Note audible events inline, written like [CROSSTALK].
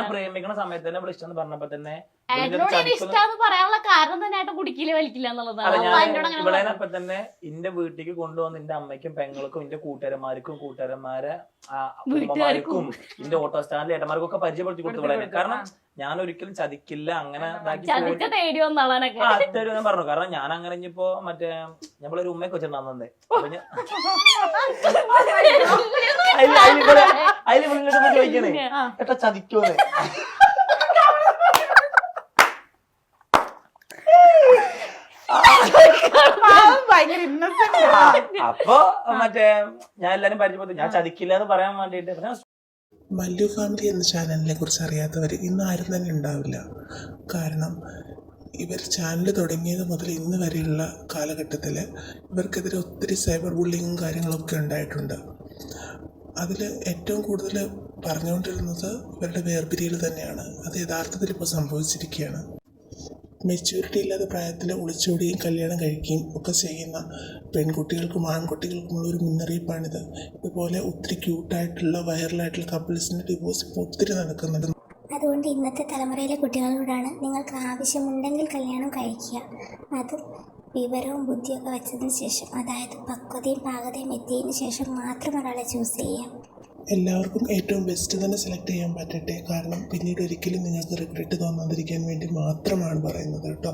ഞാൻ പ്രേമിക്കുന്ന സമയത്ത് തന്നെ ഇവിടെ ഇഷ്ടം പറഞ്ഞപ്പോ തന്നെ ഇനി പറയാനുള്ള കാരണം തന്നെ ഏട്ടൻ കുടിക്കില്ല വലിക്കില്ല എന്നുള്ളതാണ്. അപ്പൊ എന്നോട് എന്റെ വീട്ടിലേക്ക് കൊണ്ടുവന്ന് എന്റെ അമ്മയ്ക്കും പെങ്ങൾക്കും എന്റെ കൂട്ടുകാരന്മാർക്കും കൂട്ടുകാരന്മാരെ അമ്മമാർക്കും എന്റെ ഓട്ടോ സ്റ്റാൻഡിലെ ഏട്ടന്മാർക്കും ഒക്കെ പരിചയപ്പെടുത്തി കൊടുത്തു ഇവിടെ കാരണം ഞാൻ ഒരിക്കലും ചതിക്കില്ല അങ്ങനെ ഞാൻ പറഞ്ഞു. കാരണം ഞാൻ അങ്ങനെ ഇനിയിപ്പോ മറ്റേ ഞമ്മളൊരു ഉമ്മയൊക്കെ വെച്ചിട്ടുണ്ടാകുന്നേ [LAUGHS] അതിൽ ഇവിടെ- ചോദിക്കണേ ഏട്ടാ ചതിക്കോന്ന് അപ്പൊ മറ്റേ ഞാൻ എല്ലാരും പരിചയപ്പെട്ടു ഞാൻ ചതിക്കില്ല എന്ന് പറയാൻ വേണ്ടിട്ട് മല്ലു ഫാമിലി എന്ന ചാനലിനെ കുറിച്ച് അറിയാത്തവർ ഇന്ന് ആരും തന്നെ ഉണ്ടാവില്ല. കാരണം ഇവർ ചാനൽ തുടങ്ങിയത് മുതൽ ഇന്ന് വരെയുള്ള കാലഘട്ടത്തിൽ ഇവർക്കെതിരെ ഒത്തിരി സൈബർ ബുള്ളിങ്ങും കാര്യങ്ങളൊക്കെ ഉണ്ടായിട്ടുണ്ട്. അതിൽ ഏറ്റവും കൂടുതൽ പറഞ്ഞുകൊണ്ടിരുന്നത് ഇവരുടെ വേർപിരിയൽ തന്നെയാണ്. അത് യഥാർത്ഥത്തിൽ ഇപ്പോൾ സംഭവിച്ചിരിക്കുകയാണ് മെച്യൂരിറ്റി ഇല്ലാത്ത പ്രായത്തിൽ ഒളിച്ചോടുകയും കല്യാണം കഴിക്കുകയും ഒക്കെ ചെയ്യുന്ന പെൺകുട്ടികൾക്കും ആൺകുട്ടികൾക്കുമുള്ള ഒരു മുന്നറിയിപ്പാണിത്. ഇതുപോലെ ഒത്തിരി ക്യൂട്ടായിട്ടുള്ള വൈറലായിട്ടുള്ള കപ്പിൾസിന്റെ ഡിവോഴ്സ് ഇപ്പോൾ ഒത്തിരി നടക്കുന്നുണ്ട്. അതുകൊണ്ട് ഇന്നത്തെ തലമുറയിലെ കുട്ടികളോടാണ് നിങ്ങൾക്ക് ആവശ്യമുണ്ടെങ്കിൽ കല്യാണം കഴിക്കുക. അതും വിവരവും ബുദ്ധിയൊക്കെ വെച്ചതിന് ശേഷം അതായത് പക്വതയും പാകതയും എത്തിയതിന് ശേഷം മാത്രം ഒരാളെ ചൂസ് ചെയ്യാം. എല്ലാവർക്കും ഏറ്റവും ബെസ്റ്റ് തന്നെ സെലക്ട് ചെയ്യാൻ പറ്റട്ടെ. കാരണം പിന്നീട് ഒരിക്കലും നിങ്ങൾക്ക് റിഗ്രറ്റ് തോന്നാതിരിക്കാൻ വേണ്ടി മാത്രമാണ് പറയുന്നത് കേട്ടോ.